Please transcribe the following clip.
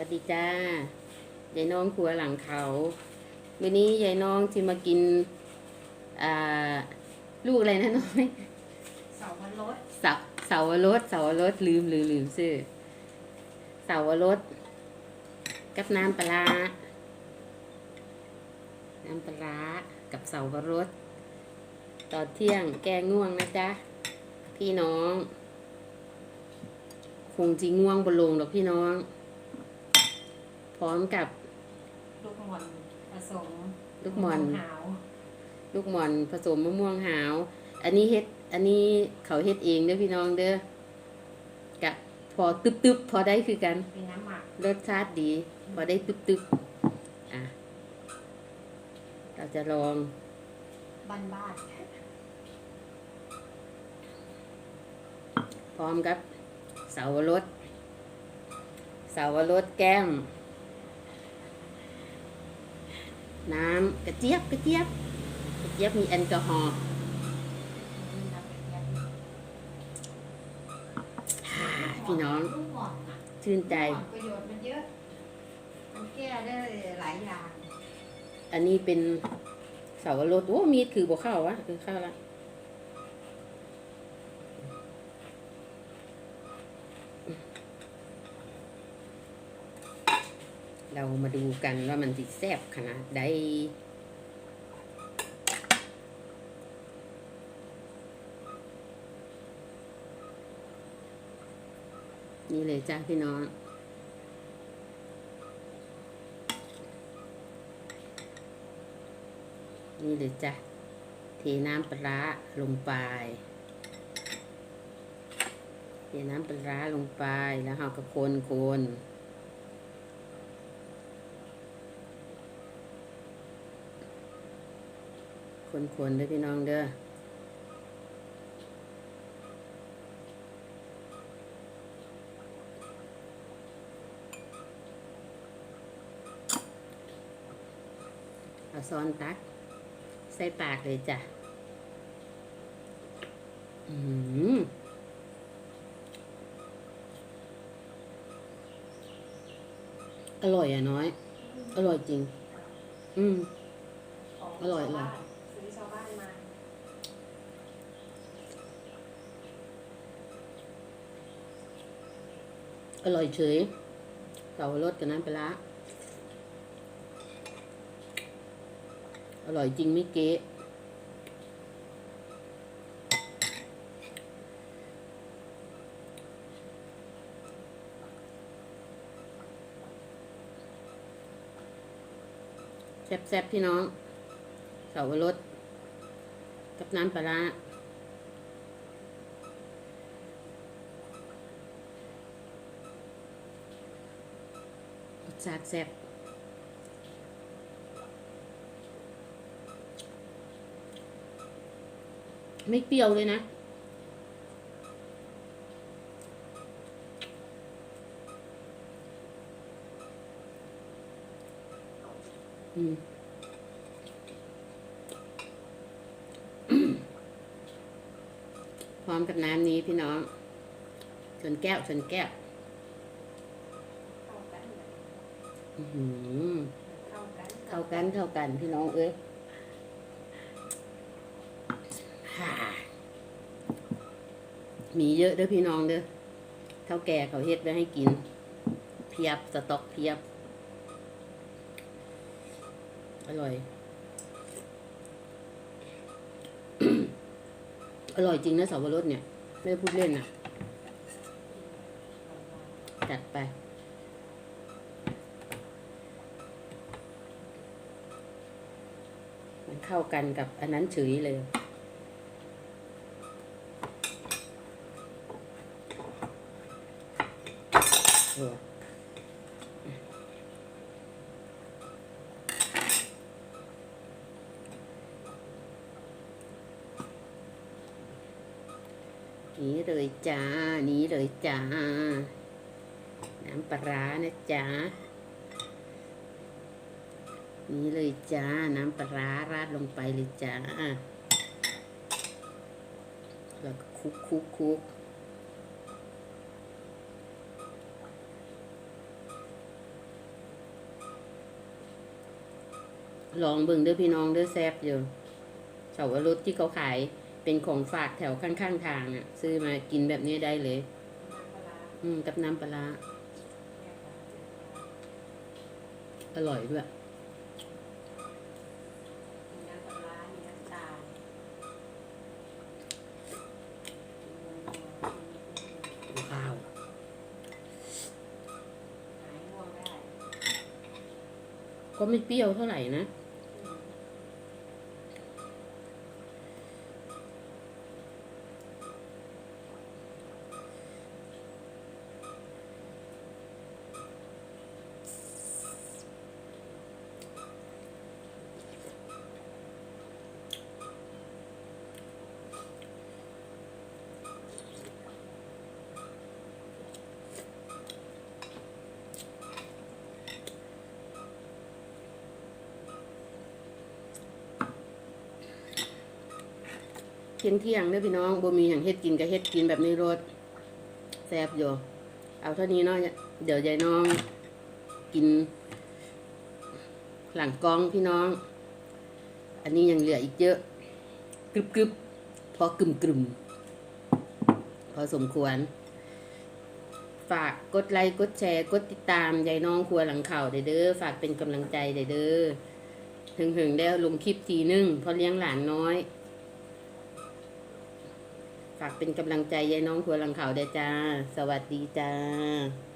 วัสดีจ้ายายน้องครัวหลังเขา วันนี้ยายน้องที่มากินอ่าลูกอะไรนะน้อยเสาวรสเสาเสาวรสเสาวรสลืมลืมลืมชื่อเสาวรสกับน้ำปลาร้าน้ำปลาร้ากับเสาวรสตอนเที่ยงแกงง่วงนะจ๊ะ พี่น้อง คงจีง่วงบนลงหรอกพี่น้อง พร้อมกับลูกหม่อนผสมลูกหม่อนหาวลูกหม่อนผสมมะม่วงหาว อันนี้เฮ็ด อันนี้เขาเฮ็ดเองเด้อพี่น้องเด้อกะพอตึบตึบๆพอได้คือกันเป็นน้ำหมักรสชาติดี พอได้ตึบตึบๆอะ เราจะลองบ้านบ้านพร้อมกับเสาวรสเสาวรสแก้ม น้ำกระเจี๊ยบกระเจี๊ยบกระเจี๊ยบมีแอลกอฮอล์พี่น้องชื่นใจประโยชน์มันเยอะมันแก้ได้หลายอย่าง อันนี้เป็นเสาวรสโอ้มีดคือบ่เข้าววะคือข้าวละ เรามาดูกันว่ามันติแซ่บขนาดใดนี่เลยจ้าพี่น้อง นี่เลยจ้ะเทน้ำปลาลงไป เทน้ำปลาร้าลงไปแล้วเราก็คนคน คนคนเด้อพี่น้องเด้อเอาซ้อนตัก ใส่ปากเลยจ้ะ อืมอร่อยอะน้อย อร่อยจริง อืมขออร่อยเลย ชาวบ้านซื้อชาวบ้านมา อร่อยเฉยเต่ารสกับน้ำปลาอร่อยจริงไม่เก๊แซ่บๆพี่น้องเสาวรสกับน้ำปลาร้า ร สาติแซบไม่เปรี้ยวเลยนะ อืมพร้อมกับน้ำนี้พี่น้องชนแก้วชนแก้ว เข้ากันเลย อื้อหือเข้ากันเข้ากันเข้ากันพี่น้องเอ้ยฮ่ามีเยอะเด้อพี่น้องเด้อเท่าแก่เขาเฮ็ดไว้ให้กิน เพียบสต็อกเพียบ อร่อย อร่อยจริงนะสับปะรดเนี่ย ไม่ได้พูดเล่นนะจัดไป มัน เข้ากันกับอันนั้นเฉยเลย นี่เลยจ้า นี่เลยจ้า น้ำปลาร้านะจ๊ะ นี้เลยจ้า น้ำปลาราดลงไปเลยจ้า แล้วก็คุกคุกคุกลองบึงด้วยพี่น้องด้วยแซบอยู่เสาวรุษที่เขาขายเป็นของฝากแถวข้างๆทางอะ ซื้อมากินแบบนี้ได้เลย อืม กับน้ำปลา อร่อยด้วย ก็ไม่เปรี้ยวเท่าไหร่นะ เที่ยงเที่ยงเด้อพี่น้องบ่มีอย่างเฮ็ดกินก็เฮ็ดกินแบบนี้รสแซ่บอยู่เอาเท่านี้เนาะเดี๋ยวยายน้องกิน หลังกองพี่น้อง อันนี้ยังเหลืออีกเยอะกรึบกรึบพอกึ่มกึ่มพอสมควร ฝากกดไลค์กดแชร์ กดติดตามยายน้องครัวหลังเข่าเด้อฝากเป็นกำลังใจเด้อหึงหึงๆได้ลงคลิปทีนึงเพราะเลี้ยงหลานน้อย ฝากเป็นกำลังใจยายน้องครัวหลังเขาวด้จ้า สวัสดีจ้า